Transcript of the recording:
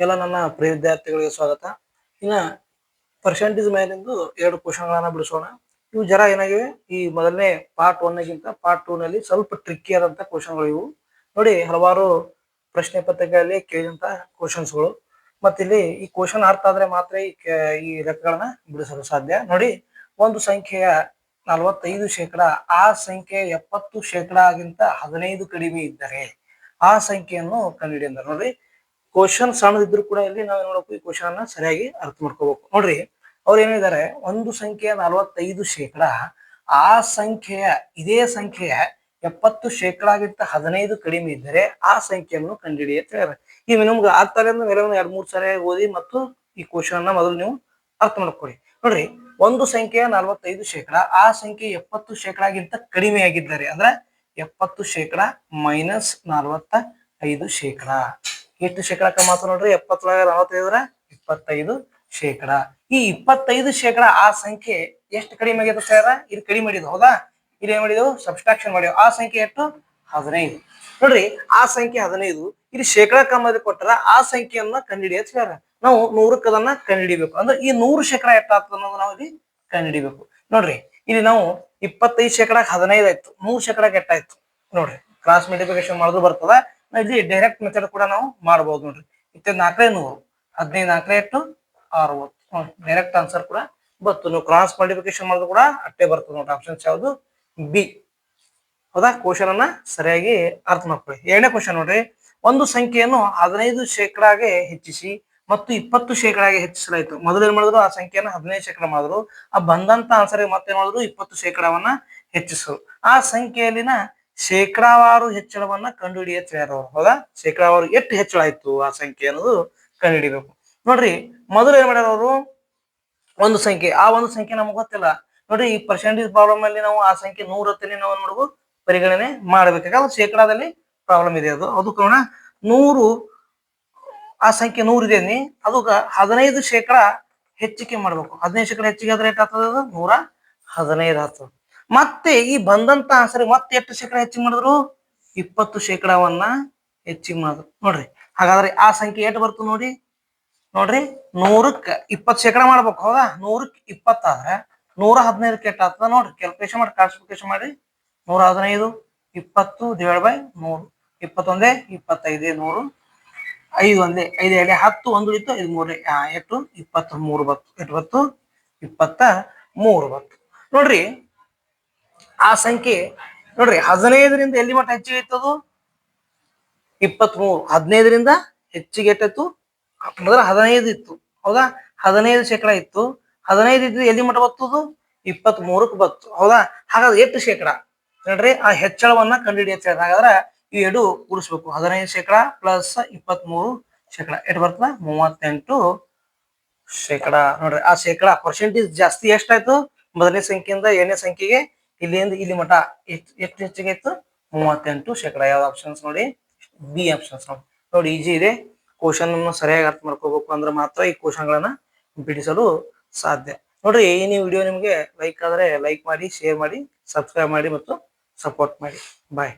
ಎಲ್ಲ ನನ್ನ ಪ್ರಿಯ ವಿದ್ಯಾರ್ಥಿಗಳಿಗೆ ಸ್ವಾಗತ. ಇನ್ನ ಪರ್ಸೆಂಟೇಜ್ ಮೇಲಿಂದು ಎರಡು ಕ್ವಶನ್ಗಳನ್ನ ಬಿಡಿಸೋಣ. ಇವು ಜರ ಏನಾಗಿವೆ? ಈ ಮೊದಲನೇ ಪಾರ್ಟ್ ಒನ್ಗಿಂತ ಪಾರ್ಟ್ ಟೂ ನಲ್ಲಿ ಸ್ವಲ್ಪ ಟ್ರಿಕ್ಕಿ ಆದಂತ ಕ್ವಶನ್ಗಳು ಇವು. ನೋಡಿ, ಹಲವಾರು ಪ್ರಶ್ನೆ ಪತ್ರಿಕೆಯಲ್ಲಿ ಕೇಳಿದಂತ ಕ್ವಶನ್ಸ್ಗಳು. ಮತ್ತಿಲ್ಲಿ ಈ ಕ್ವಶನ್ ಅರ್ಥ ಆದ್ರೆ ಮಾತ್ರ ಈ ಈ ಲೆಕ್ಕಗಳನ್ನ ಬಿಡಿಸಲು ಸಾಧ್ಯ. ನೋಡಿ, ಒಂದು ಸಂಖ್ಯೆಯ ನಲವತ್ತೈದು ಶೇಕಡ, ಆ ಸಂಖ್ಯೆ ಎಪ್ಪತ್ತು ಶೇಕಡಾಗಿಂತ ಹದಿನೈದು ಕಡಿಮೆ ಇದ್ದರೆ ಆ ಸಂಖ್ಯೆಯನ್ನು ಕಂಡುಹಿಡಿಯಂದ್ರೆ ನೋಡಿ ಕ್ವಶನ್ ಸಣ್ಣದಿದ್ರು ಕೂಡ ಇಲ್ಲಿ ನಾವು ನೋಡಬೇಕು ಈ ಕ್ವಶನ್ ಅನ್ನ ಸರಿಯಾಗಿ ಅರ್ಥ ಮಾಡ್ಕೋಬೇಕು. ನೋಡ್ರಿ, ಅವ್ರು ಏನಿದ್ದಾರೆ ಒಂದು ಸಂಖ್ಯೆಯ ನಲವತ್ತೈದು ಶೇಕಡ, ಆ ಸಂಖ್ಯೆಯ, ಇದೇ ಸಂಖ್ಯೆಯ ಎಪ್ಪತ್ತು ಶೇಕಡಾಗಿಂತ ಹದಿನೈದು ಕಡಿಮೆ ಇದ್ದರೆ ಆ ಸಂಖ್ಯೆಯನ್ನು ಕಂಡುಹಿಡಿ ಅಂತ ಹೇಳ್ಯಾರ. ಈ ನಿಮ್ಗೆ ಆಗ್ತಾರೆ ಅಂದ್ರೆ ಮೇಲೆ ಎರಡ್ ಮೂರ್ ಸರಿ ಓದಿ ಮತ್ತು ಈ ಕ್ವಶನ್ ಅನ್ನ ಮೊದಲು ನೀವು ಅರ್ಥ ಮಾಡ್ಕೊಳ್ಳಿ. ನೋಡ್ರಿ, ಒಂದು ಸಂಖ್ಯೆಯ ನಲವತ್ತೈದು ಶೇಕಡ, ಆ ಸಂಖ್ಯೆ ಎಪ್ಪತ್ತು ಶೇಕಡಾಗಿಂತ ಕಡಿಮೆ ಆಗಿದ್ದಾರೆ ಅಂದ್ರೆ ಎಪ್ಪತ್ತು ಶೇಕಡ ಮೈನಸ್ ನಲವತ್ತ ಐದು ಶೇಕಡ. ಎಷ್ಟು ಶೇಕಡಕ್ಕೆ ಮಾತು ನೋಡ್ರಿ? ಎಪ್ಪತ್ತೊಳಗ ನಲವತ್ತೈದರ ಇಪ್ಪತ್ತೈದು ಶೇಕಡ. ಈ ಇಪ್ಪತ್ತೈದು ಶೇಕಡ ಆ ಸಂಖ್ಯೆ ಎಷ್ಟು ಕಡಿಮೆ ಆಗಿದೆ ಸರ್ ಇದು ಕಡಿಮೆ ಮಾಡಿದ್ದು, ಹೌದಾ? ಇಲ್ಲಿ ಏನ್ ಮಾಡಿದೆವು ಸಬ್ಸ್ಟ್ರಾಕ್ಷನ್ ಮಾಡಿದೆವು ಆ ಸಂಖ್ಯೆ ಎಷ್ಟು? ಹದಿನೈದು. ನೋಡ್ರಿ, ಆ ಸಂಖ್ಯೆ ಹದಿನೈದು, ಇಲ್ಲಿ ಶೇಕಡ ಕಮ್ಮದ ಕೊಟ್ಟರ ಆ ಸಂಖ್ಯೆಯನ್ನ ಕಂಡುಹಿಡಿಯೋದು ಸರ್ ನಾವು ನೂರಕ್ಕೆ ಅದನ್ನ ಕಂಡುಹಿಡಿಬೇಕು. ಅಂದ್ರೆ ಈ ನೂರು ಶೇಕಡ ಎಷ್ಟಾಗ್ತದೆ ಅನ್ನೋದು ನಾವು ಇಲ್ಲಿ ಕಂಡುಹಿಡಿಬೇಕು. ನೋಡ್ರಿ, ಇಲ್ಲಿ ನಾವು ಇಪ್ಪತ್ತೈದು ಶೇಕಡ ಹದಿನೈದು ಆಯ್ತು. ನೂರು ಶೇಕಡ ಎಷ್ಟಾಯ್ತು ನೋಡ್ರಿ ಕ್ರಾಸ್ ಮಲ್ಟಿಪ್ಲಿಕೇಶನ್ ಮಾಡಿದ್ರು ಬರ್ತದ. ಇಲ್ಲಿ ಡೈರೆಕ್ಟ್ ಮೆಥಡ್ ಕೂಡ ನಾವು ಮಾಡಬಹುದು ನೋಡ್ರಿ. ಇತ್ತ ನಾಲ್ಕನೇ ನೂರು ಹದಿನೈದು ನಾಲ್ಕನೇ ಎಷ್ಟು ಅರವತ್ತು ಡೈರೆಕ್ಟ್ ಆನ್ಸರ್ ಕೂಡ ಬತ್ತು. ನೀವು ಕ್ರಾಸ್ ಮಲ್ಟಿಫಿಕೇಶನ್ ಮಾಡಿದ್ರು ಕೂಡ ಅಟ್ಟೆ ಬರ್ತದೆ ನೋಡ್ರಿ ಆಪ್ಷನ್ಸ್ ಯಾವುದು? ಬಿ ಹೌದಾ? ಕ್ವಶನ್ ಅನ್ನ ಸರಿಯಾಗಿ ಅರ್ಥ ಮಾಡ್ಕೊಳ್ಳಿ. ಎರಡನೇ ಕ್ವಶನ್ ನೋಡ್ರಿ, ಒಂದು ಸಂಖ್ಯೆಯನ್ನು ಹದಿನೈದು ಶೇಕಡಾಗೆ ಹೆಚ್ಚಿಸಿ ಮತ್ತು ಇಪ್ಪತ್ತು ಶೇಕಡಾಗೆ ಹೆಚ್ಚಿಸಲಾಯಿತು. ಮೊದಲು ಏನ್ ಮಾಡಿದ್ರು? ಆ ಸಂಖ್ಯೆಯನ್ನು ಹದಿನೈದು ಶೇಕಡ ಮಾಡಿದ್ರು. ಆ ಬಂದಂತ ಆನ್ಸರ್ ಮತ್ತೆ ಮಾಡಿದ್ರು? ಇಪ್ಪತ್ತು ಶೇಕಡಾವನ್ನ ಹೆಚ್ಚಿಸರು. ಆ ಸಂಖ್ಯೆಯಲ್ಲಿನ ಶೇಕಡಾವಾರು ಹೆಚ್ಚಳವನ್ನ ಕಂಡುಹಿಡಿಯ ಅವರು ಹೌದಾ? ಶೇಕಡಾವಾರು ಎಷ್ಟು ಹೆಚ್ಚಳ ಆಯ್ತು ಆ ಸಂಖ್ಯೆ ಅನ್ನೋದು ಕಂಡುಹಿಡಿಬೇಕು. ನೋಡ್ರಿ, ಮೊದಲು ಏನ್ ಮಾಡ್ಯಾರ ಅವರು? ಒಂದು ಸಂಖ್ಯೆ. ಆ ಒಂದು ಸಂಖ್ಯೆ ನಮ್ಗೆ ಗೊತ್ತಿಲ್ಲ. ನೋಡ್ರಿ, ಈ ಪರ್ಸೆಂಟೇಜ್ ಪ್ರಾಬ್ಲಮ್ ಅಲ್ಲಿ ನಾವು ಆ ಸಂಖ್ಯೆ ನೂರ ಹತ್ತನೇ ನಾವು ಏನ್ ಮಾಡ್ಬೋದು ಪರಿಗಣನೆ ಮಾಡಬೇಕಾದ್ರೆ ಶೇಕಡಾದಲ್ಲಿ ಪ್ರಾಬ್ಲಮ್ ಇದೆ ಅದು. ಅದು ಕಾರಣ ನೂರು, ಆ ಸಂಖ್ಯೆ ನೂರು ಇದೆ ಅದು ಹದಿನೈದು ಶೇಕಡ ಹೆಚ್ಚಿಗೆ ಮಾಡ್ಬೇಕು. ಹದಿನೈದು ಶೇಕಡ ಹೆಚ್ಚಿಗೆ ಆದ್ರೆ ಎಷ್ಟು ಆಗ್ತದೆ ನೂರ ಹದಿನೈದು ಆಗ್ತದೆ. ಮತ್ತೆ ಈ ಬಂದಂತ ಆನ್ಸರ್ ಮತ್ತೆ ಎಷ್ಟು ಶೇಕಡ ಹೆಚ್ಚಿಗೆ ಮಾಡಿದ್ರು? ಇಪ್ಪತ್ತು ಶೇಕಡವನ್ನ ಹೆಚ್ಚಿಗೆ ಮಾಡಿದ್ರು. ನೋಡ್ರಿ, ಹಾಗಾದ್ರೆ ಆ ಸಂಖ್ಯೆ ಎಷ್ಟು ಬರ್ತು ನೋಡಿ? ನೋಡ್ರಿ, ನೂರಕ್ಕೆ ಇಪ್ಪತ್ತು ಶೇಕಡ ಮಾಡ್ಬೇಕು, ಹೌದಾ? ನೂರಕ್ಕೆ ಇಪ್ಪತ್ತಾದ್ರೆ ನೂರ ಹದಿನೈದು ಕೆಟ್ಟ ಆಗ್ತದ ನೋಡ್ರಿ. ಕ್ಯಾಲ್ಕುಲೇಷನ್ ಮಾಡಿ ಕ್ಲಾಸಿಫಿಕೇಶನ್ ಮಾಡಿ. ನೂರ ಹದಿನೈದು, ಇಪ್ಪತ್ತು ಡಿವೈಡ್ ಬೈ ನೂರು. ಇಪ್ಪತ್ತೊಂದೇ, ಇಪ್ಪತ್ತೈದೇ, ನೂರು. ಐದು ಒಂದೇ, ಐದು ಎರಡೇ, ಹತ್ತು ಒಂದು ಉಳಿತು, ಐದು ಮೂರು ಎಷ್ಟು ಇಪ್ಪತ್ತ ಮೂರು ಬತ್ತು, ಎಷ್ಟು ಬತ್ತು? ಇಪ್ಪತ್ತ ಮೂರು ಬತ್ತು. ನೋಡ್ರಿ ಆ ಸಂಖ್ಯೆ ನೋಡ್ರಿ ಹದಿನೈದರಿಂದ ಎಲ್ಲಿ ಮಟ್ಟ ಹೆಚ್ಚಿಗೆ ಇತ್ತದು? ಇಪ್ಪತ್ಮೂರು. ಹದಿನೈದರಿಂದ ಹೆಚ್ಚಿಗೆ ಎಷ್ಟಾಯ್ತು ಮೊದಲ ಹದಿನೈದು ಇತ್ತು. ಹೌದಾ? ಹದಿನೈದು ಶೇಕಡ ಇತ್ತು. ಹದಿನೈದು ಇದ್ದು ಎಲ್ಲಿ ಮಟ್ಟ ಬತ್ತದು? ಇಪ್ಪತ್ತ್ ಮೂರಕ್ಕೆ ಬತ್ತು. ಹೌದಾ? ಹಾಗಾದ್ರೆ ಎಷ್ಟು ಶೇಕಡ? ನೋಡ್ರಿ, ಆ ಹೆಚ್ಚಳವನ್ನ ಕಂಡುಹಿಡಿಯುತ್ತೆ. ಹಾಗಾದ್ರೆ ಈ ಎರಡು ಕೂಡಿಸ್ಬೇಕು ಹದಿನೈದು ಶೇಕಡ ಪ್ಲಸ್ ಇಪ್ಪತ್ತ್ ಮೂರು ಶೇಕಡ. ಎಷ್ಟು ಬರ್ತದ? ಮೂವತ್ತೆಂಟು ಶೇಕಡ. ನೋಡ್ರಿ, ಆ ಶೇಕಡ ಪರ್ಸೆಂಟೇಜ್ ಜಾಸ್ತಿ ಎಷ್ಟಾಯ್ತು? ಮೊದಲನೇ ಸಂಖ್ಯೆಯಿಂದ ಎರಡನೇ ಸಂಖ್ಯೆಗೆ ಇಲ್ಲಿಂದ ಇಲ್ಲಿ ಮಟ ಎಷ್ಟು ಎಷ್ಟು ಹೆಚ್ಚಿಗೆ ಇತ್ತು ಮೂವತ್ತೆಂಟು ಶೇಕಡ. ಯಾವ್ದು ಆಪ್ಷನ್ಸ್ ನೋಡಿ? ಬಿ ಆಪ್ಷನ್ಸ್ ನೋಡಿ. ನೋಡಿ ಈಜಿ ಇದೆ. ಕ್ವಶನ್ ಸರಿಯಾಗಿ ಅರ್ಥ ಮಾಡ್ಕೋಬೇಕು ಅಂದ್ರೆ ಮಾತ್ರ ಈ ಕ್ವಶನ್ಗಳನ್ನ ಬಿಡಿಸಲು ಸಾಧ್ಯ. ನೋಡ್ರಿ, ಈ ವಿಡಿಯೋ ನಿಮಗೆ ಲೈಕ್ ಆದ್ರೆ ಲೈಕ್ ಮಾಡಿ ಶೇರ್ ಮಾಡಿ ಸಬ್ಸ್ಕ್ರೈಬ್ ಮಾಡಿ ಮತ್ತು ಸಪೋರ್ಟ್ ಮಾಡಿ. ಬಾಯ್